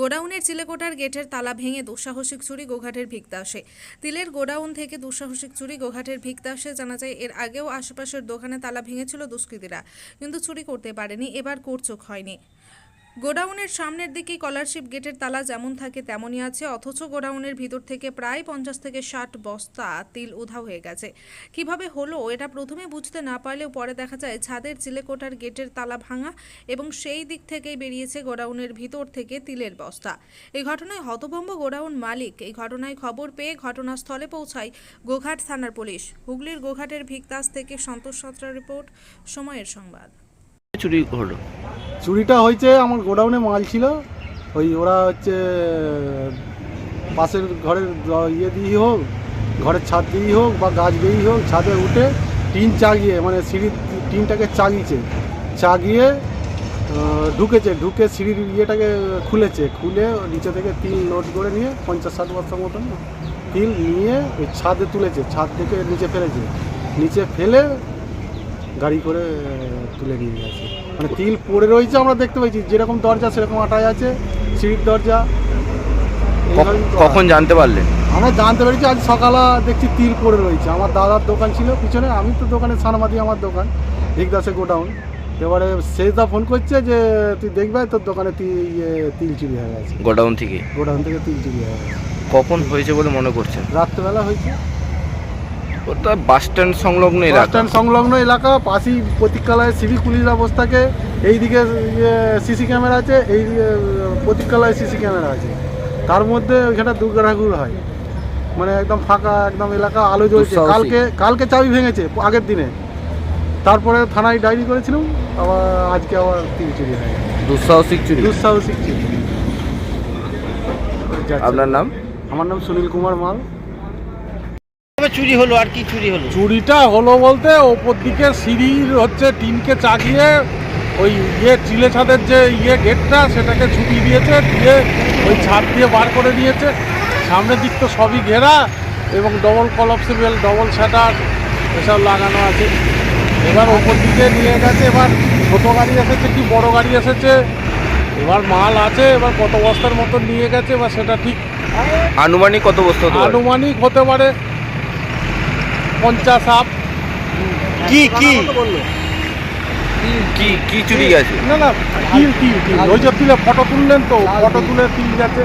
গোডাউনের চিলেকোটার গেটের তালা ভেঙে দুঃসাহসিক চুরি গোঘাটের ভিকদাসে তিলের গোডাউন থেকে দুঃসাহসিক চুরি গোঘাটের ভিকদাসে জানা যায় এর আগেও আশেপাশের দোকানে তালা ভেঙেছিল দুষ্কৃতীরা, কিন্তু চুরি করতে পারেনি, এবার কোরচোক হয়নি। গোডাউনের সামনের দিকেই কলারশিপ গেটের তালা যেমন থাকে তেমনই আছে, অথচ গোডাউনের ভিতর থেকে প্রায় পঞ্চাশ থেকে ষাট বস্তা তিল উধাও হয়ে গেছে। কীভাবে হলো এটা প্রথমে বুঝতে না পারলেও পরে দেখা যায় ছাদের চিলেকোটার গেটের তালা ভাঙা এবং সেই দিক থেকেই বেরিয়েছে গোডাউনের ভিতর থেকে তিলের বস্তা। এই ঘটনায় হতভম্ব গোডাউন মালিক এই ঘটনায় খবর পেয়ে ঘটনাস্থলে পৌঁছায় গোঘাট থানার পুলিশ। হুগলির গোঘাটের ভিকতাস থেকে সন্তোষ সাঁতরা রিপোর্ট, সময়ের সংবাদ। চুরি হলো? চুরিটা হয়েছে, আমার গোডাউনে মাল ছিল। ওই ওরা হচ্ছে, পাশের ঘরের ইয়ে দিয়েই হোক, ঘরের ছাদ দিয়েই হোক বা গাছ দিয়েই হোক, ছাদে উঠে টিন চাগিয়ে মানে সিঁড়ির টিনটাকে চাগিয়েছে। চাগিয়ে ঢুকেছে, ঢুকে সিঁড়ির ইয়েটাকে খুলেছে। খুলে নিচে থেকে তিল লোড করে নিয়ে, পঞ্চাশ ষাট বস্তার মতন তিল নিয়ে ওই ছাদে তুলেছে, ছাদ থেকে নিচে ফেলেছে। নিচে ফেলে গাড়ি করে তুলে নিয়ে গেছে। মানে তিল পড়ে রয়েছে আমরা দেখতে পাচ্ছি যেরকম দরজা সেরকম আটাই আছে সিঁড়ির দরজা। কখন জানতে পারলেন? আমরা জানতে পেরেছি আজ সকালে দেখছি তিল পড়ে রয়েছে। আমার দাদার দোকান ছিল পিছনে আমি তো দোকানে সানমাদি আমার দোকান দিকদাসে গোডাউন। এবারে শেষদা ফোন করছে যে তুই দেখবে তোর দোকানে তিল ইয়ে তিল চুরি হয়ে গেছে। গোডাউন থেকে? গোডাউন থেকে তিল চুরি হয়ে গেছে। কখন হয়েছে বলে মনে করছেন? রাত্রেবেলা হয়েছে। ওটা বাস স্ট্যান্ড সংলগ্ন বাস স্ট্যান্ড সংলগ্ন এলাকা পাশেই প্রতীক্ষালয়ে সিভিক পুলিশ অবস্থাকে এইদিকে সিসি ক্যামেরা আছে এই প্রতীক্ষালয়ে সিসি ক্যামেরা আছে। তার মধ্যে ওইখানে দুর্গাঠাকুর হয়। মানে একদম ফাঁকা একদম এলাকা আলো জ্বলছে। কালকে কালকে চাবি ভেঙেছে আগের দিনে। তারপরে থানায় ডায়েরি করেছিলাম আবার আজকে আবার তিন চুরি হয়। দুঃসাহসিক চুরি। দুঃসাহসিক চুরি। আপনার নাম? আমার নাম সুনীল কুমার মাল। চুরি হলো আর কি চুরি হলো? চুরিটা হলো বলতে ওপর দিকে সিঁড়ির হচ্ছে টিনকে চাগিয়ে ওই ইয়ে চিলে ছাদের যে ইয়ে গেটটা সেটাকে ছুটি দিয়েছে দিয়ে ওই ছাদ দিয়ে বার করে দিয়েছে। সামনের দিক তো সবই ঘেরা এবং ডবল কলপসিবল ডবল শাটার এসব লাগানো আছে। এবার ওপর দিকে নিয়ে গেছে এবার ছোটো গাড়ি এসেছে কি বড় গাড়ি এসেছে? এবার মাল আছে এবার কত বস্তার মতো নিয়ে গেছে এবার সেটা ঠিক আনুমানিক কত বস্তু আনুমানিক হতে পারে। পঞ্চাশ আপ কি কি কি? কি? চুরি গেছে? না না তিল তিল তিল। ওই যে তিলে। ফটো তুললেন তো ফটো তুলে। তিল গেছে।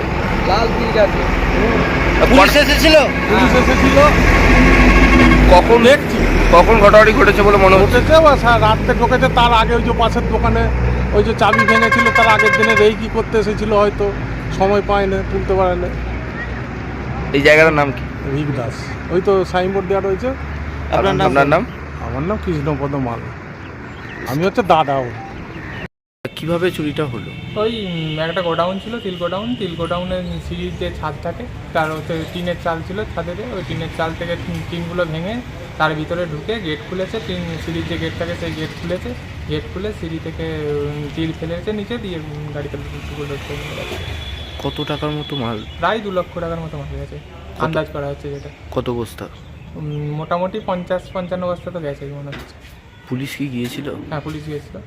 পুলিশ এসেছিল? পুলিশ এসেছিল। কখন? দেখছি। কখন ঘটেছে বলে মনে হচ্ছে? রাত্রে ঢুকেছে। তার আগে ওই যে পাশের দোকানে ওই যে চাবি ভেঙেছিল তার আগের দিনে রেই কি করতে এসেছিল হয়তো। সময় পায় না তুলতে পারে না এই জায়গাটার নাম কি? ভিক দাস ওই তো সাইনবোর্ড দেওয়া রয়েছে। আপনার নাম? আমার নাম কৃষ্ণপদ মাল। আমি হচ্ছে দাদা। কীভাবে চুরিটা হলো? ওই একটা গোডাউন ছিল তিল গোডাউন। তিল গোডাউনের সিঁড়ির যে ছাদ থাকে তার হচ্ছে টিনের চাল ছিল ছাদের ওই টিনের চাল থেকে টিনগুলো ভেঙে তার ভিতরে ঢুকে গেট খুলেছে। টিন সিঁড়ির যে গেট থাকে সেই গেট খুলেছে। গেট খুলে সিঁড়ি থেকে তিল ফেলেছে নিচে দিয়ে গাড়িতে কত টাকার মতো মাল? প্রায় দু লক্ষ টাকার মতো মারা গেছে। আন্দাজ করা হচ্ছে যেটা। কত বস্তা? মোটামুটি পঞ্চাশ পঞ্চান্ন বস্তা তো গেছে মনে হচ্ছে। পুলিশ কি গিয়েছিল? হ্যাঁ পুলিশ গিয়েছিল।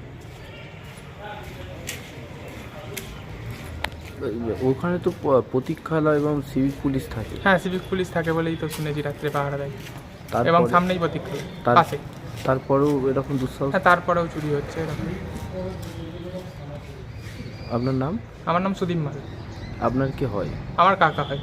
ওখানে তো প্রতীক্ষালয় এবং সিভিক পুলিশ থাকে। হ্যাঁ সিভিক পুলিশ থাকে বলেই তো শুনেছি রাত্রে পাহারা দেয়। এবং সামনেই প্রতীক্ষা তার- পাশে। তারপরেও এরকম দুঃসাহস? হ্যাঁ তারপরেও চুরি হচ্ছে এরকম। আপনার নাম? আমার নাম সুদীপ মাল। আপনার কি হয়? আমার কাকা হয়।